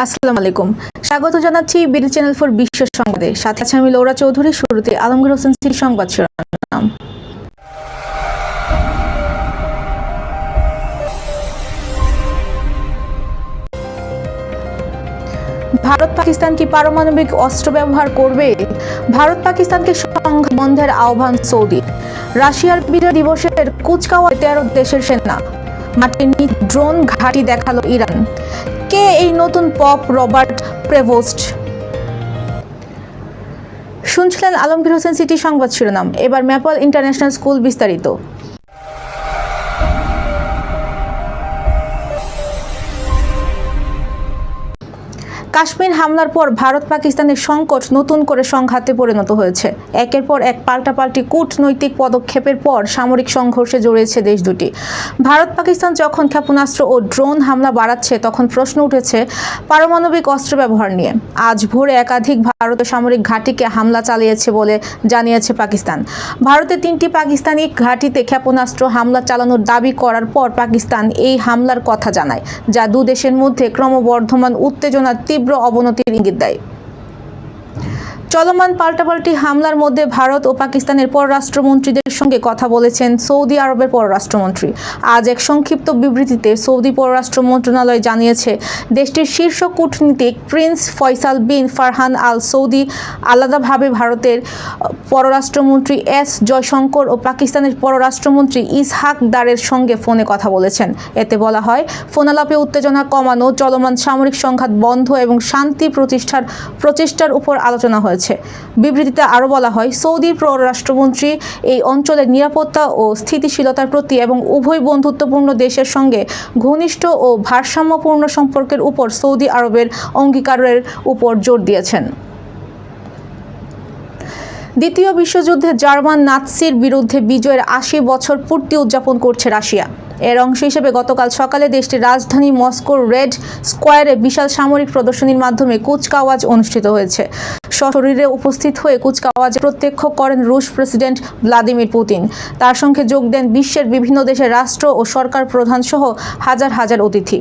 আসসালামু আলাইকুম। স্বাগত জানাচ্ছি বিডি চ্যানেল ফর বিশ্ব সংবাদে। সাথে আছে আমি লৌরা চৌধুরী শুরুতে আলমগীর হোসেন সির সংবাদ শিরোনাম। ভারত পাকিস্তান কি পারমাণবিক অস্ত্র ব্যবহার করবে? ভারত পাকিস্তানকে সংঘাত বন্ধের আহ্বান সৌদি। রাশিয়ার বিজয় দিবসের কুচকাওয়াজে তেরো দেশের সেনা। মাটির ড্রোন ঘাঁটি দেখাল ইরান। কে এই নতুন পপ রবার্ট প্রেভোস্ট। শুনছিলেন আলমগীর হোসেন সিটি সংবাদ শিরোনাম। এবার ম্যাপল ইন্টারন্যাশনাল স্কুল বিস্তারিত। কাশ্মীর হামলার পর ভারত পাকিস্তানের সংকট নতুন করে সংঘাতে পরিণত হয়েছে। একের পর এক পাল্টাপাল্টি কূটনৈতিক পদক্ষেপের পর সামরিক সংঘর্ষে জড়িয়েছে দেশ দুটি। ভারত পাকিস্তান যখন ক্ষেপণাস্ত্র ও ড্রোন হামলা বাড়াচ্ছে, তখন প্রশ্ন উঠেছে পারমাণবিক অস্ত্র ব্যবহার নিয়ে। আজ ভোরে একাধিক ভারতের সামরিক ঘাঁটিকে হামলা চালিয়েছে বলে জানিয়েছে পাকিস্তান। ভারতের তিনটি পাকিস্তানি ঘাঁটিতে ক্ষেপণাস্ত্র হামলা চালানোর দাবি করার পর পাকিস্তান এই হামলার কথা জানায়, যা দু দেশের মধ্যে ক্রমবর্ধমান উত্তেজনার তীব্র অবনতির ইঙ্গিত দেয়। চলমান পাল্টাপাল্টি হামলার মধ্যে ভারত ও পাকিস্তানের পররাষ্ট্রমন্ত্রীদের সঙ্গে কথা বলেছেন সৌদি আরবের পররাষ্ট্রমন্ত্রী। আজ এক সংক্ষিপ্ত বিবৃতিতে সৌদি পররাষ্ট্র মন্ত্রণালয় জানিয়েছে, দেশটির শীর্ষ কূটনীতিক Prince Faisal bin Farhan Al Saudi আলাদাভাবে ভারতের পররাষ্ট্রমন্ত্রী এস জয়শঙ্কর ও পাকিস্তানের পররাষ্ট্রমন্ত্রী ইসহাক দারের সঙ্গে ফোনে কথা বলেছেন। এতে বলা হয়, ফোনালাপে উত্তেজনা কমানো, চলমান সামরিক সংঘাত বন্ধ এবং শান্তি প্রতিষ্ঠার প্রচেষ্টার উপর আলোচনা হয়েছে। বিবৃতিতে আরও বলা হয় সৌদি পররাষ্ট্রমন্ত্রী এই অঞ্চলের নিরাপত্তা ও স্থিতিশীলতার প্রতি এবং উভয় বন্ধুত্বপূর্ণ দেশের সঙ্গে ঘনিষ্ঠ ও ভারসাম্যপূর্ণ সম্পর্কের উপর সৌদি আরবের অঙ্গীকারের উপর জোর দিয়েছেন। দ্বিতীয় বিশ্বযুদ্ধে জার্মান নাৎসির বিরুদ্ধে বিজয়ের আশি বছর পূর্তি উদযাপন করছে রাশিয়া। এর অংশ হিসেবে গতকাল সকালে দেশটির রাজধানী মস্কোর রেড স্কোয়ারে বিশাল সামরিক প্রদর্শনীর মাধ্যমে কুচকাওয়াজ অনুষ্ঠিত হয়েছে। সশরীরে উপস্থিত হয়ে কুচকাওয়াজ প্রত্যক্ষ করেন রুশ প্রেসিডেন্ট ভ্লাদিমির পুতিন। তার সঙ্গে যোগ দেন বিশ্বের বিভিন্ন দেশের রাষ্ট্র ও সরকার প্রধান সহ হাজার হাজার অতিথি।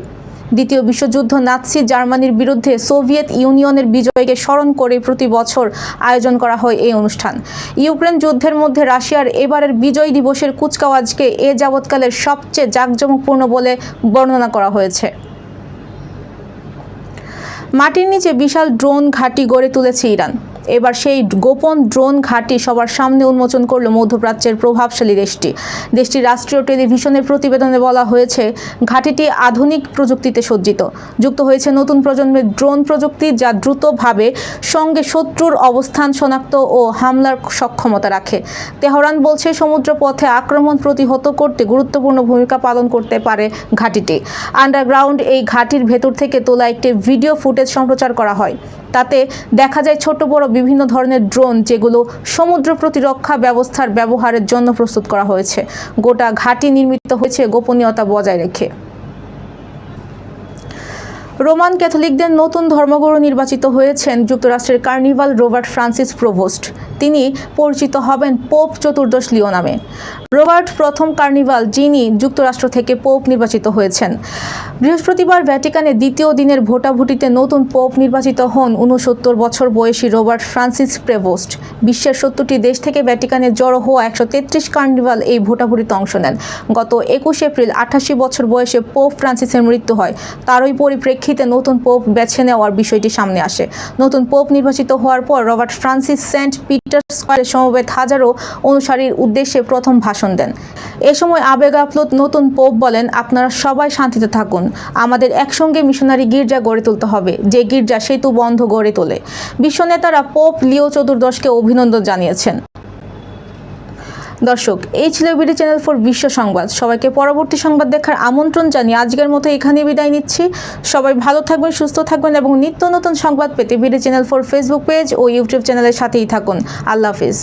দ্বিতীয় বিশ্বযুদ্ধ নাৎসি জার্মানির বিরুদ্ধে সোভিয়েত ইউনিয়নের বিজয়কে স্মরণ করে প্রতি বছর আয়োজন করা হয় এই অনুষ্ঠান। ইউক্রেন যুদ্ধের মধ্যে রাশিয়ার এবারের বিজয় দিবসের কুচকাওয়াজকে এ যাবৎকালের সবচেয়ে জাঁকজমকপূর্ণ বলে বর্ণনা করা হয়েছে। মাটির নিচে বিশাল ড্রোন ঘাঁটি গড়ে তুলেছে ইরান। এবার সেই গোপন ড্রোন ঘাঁটি সবার সামনে উন্মোচন করল মধ্যপ্রাচ্যের প্রভাবশালী দেশটি। দেশটির রাষ্ট্রীয় টেলিভিশনের প্রতিবেদনে বলা হয়েছে, ঘাঁটিটি আধুনিক প্রযুক্তিতে সজ্জিত। যুক্ত হয়েছে নতুন প্রজন্মের ড্রোন প্রযুক্তি যা দ্রুতভাবে সঙ্গে শত্রুর অবস্থান শনাক্ত ও হামলার সক্ষমতা রাখে। তেহরান বলছে, সমুদ্রপথে আক্রমণ প্রতিহত করতে গুরুত্বপূর্ণ ভূমিকা পালন করতে পারে ঘাঁটিটি। আন্ডারগ্রাউন্ড এই ঘাঁটির ভেতর থেকে তোলা একটি ভিডিও ফুটেজ সম্প্রচার করা হয়। তাতে দেখা যায় ছোট বড় বিভিন্ন ধরনের ড্রোন যেগুলো সমুদ্র প্রতিরক্ষা ব্যবস্থার ব্যবহারের জন্য প্রস্তুত করা হয়েছে। গোটা ঘাঁটি নির্মিত হয়েছে গোপনীয়তা বজায় রেখে। রোমান ক্যাথলিকদের নতুন ধর্মগুরু নির্বাচিত হয়েছেন যুক্তরাষ্ট্রের কার্নিভাল রোবার্ট ফ্রান্সিস প্রভোস্ট। তিনি পরিচিত হবেন পোপ চতুর্দশ লিও নামে। রোবার্ট প্রথম কার্নিভাল যিনি যুক্তরাষ্ট্র থেকে পোপ নির্বাচিত হয়েছেন। বৃহস্পতিবার ভ্যাটিকানে দ্বিতীয় দিনের ভোটাভুটিতে নতুন পোপ নির্বাচিত হন উনসত্তর বছর বয়সী রোবার্ট ফ্রান্সিস প্রেভোস্ট। বিশ্বের সত্তরটি দেশ থেকে ভ্যাটিকানে জড়ো হওয়া একশো তেত্রিশ কার্নিভাল এই ভোটাভুটিতে অংশ নেন। গত একুশ এপ্রিল আঠাশি বছর বয়সে পোপ ফ্রান্সিসের মৃত্যু হয়। তারই পরিপ্রেক্ষিতে নতুন পোপ বেছে নেওয়ার বিষয়টি সামনে আসে। নতুন পোপ নির্বাচিত হওয়ার পর রবার্ট ফ্রান্সিস সেন্ট পিটার স্কোয়ারে সমবেত হাজারো অনুসারীর উদ্দেশ্যে প্রথম ভাষণ দেন। এ সময় আবেগ আপ্লুত নতুন পোপ বলেন, আপনারা সবাই শান্তিতে থাকুন। আমাদের একসঙ্গে মিশনারি গির্জা গড়ে তুলতে হবে। যে গির্জা সেতু বন্ধ গড়ে তোলে। বিশ্ব নেতারা পোপ লিও চতুর্দশকে অভিনন্দন জানিয়েছেন। দর্শক, এই ছিল বিডি চ্যানেল ফর বিশ্ব সংবাদ। সবাইকে পরবর্তী সংবাদ দেখার আমন্ত্রণ জানিয়ে আজকের মতো এখানে বিদায় নিচ্ছি। সবাই ভালো থাকবেন, সুস্থ থাকবেন এবং নিত্য নতুন সংবাদ পেতে BD channel for Facebook page O YouTube চ্যানেলের সাথেই থাকুন। আল্লাহ হাফিজ।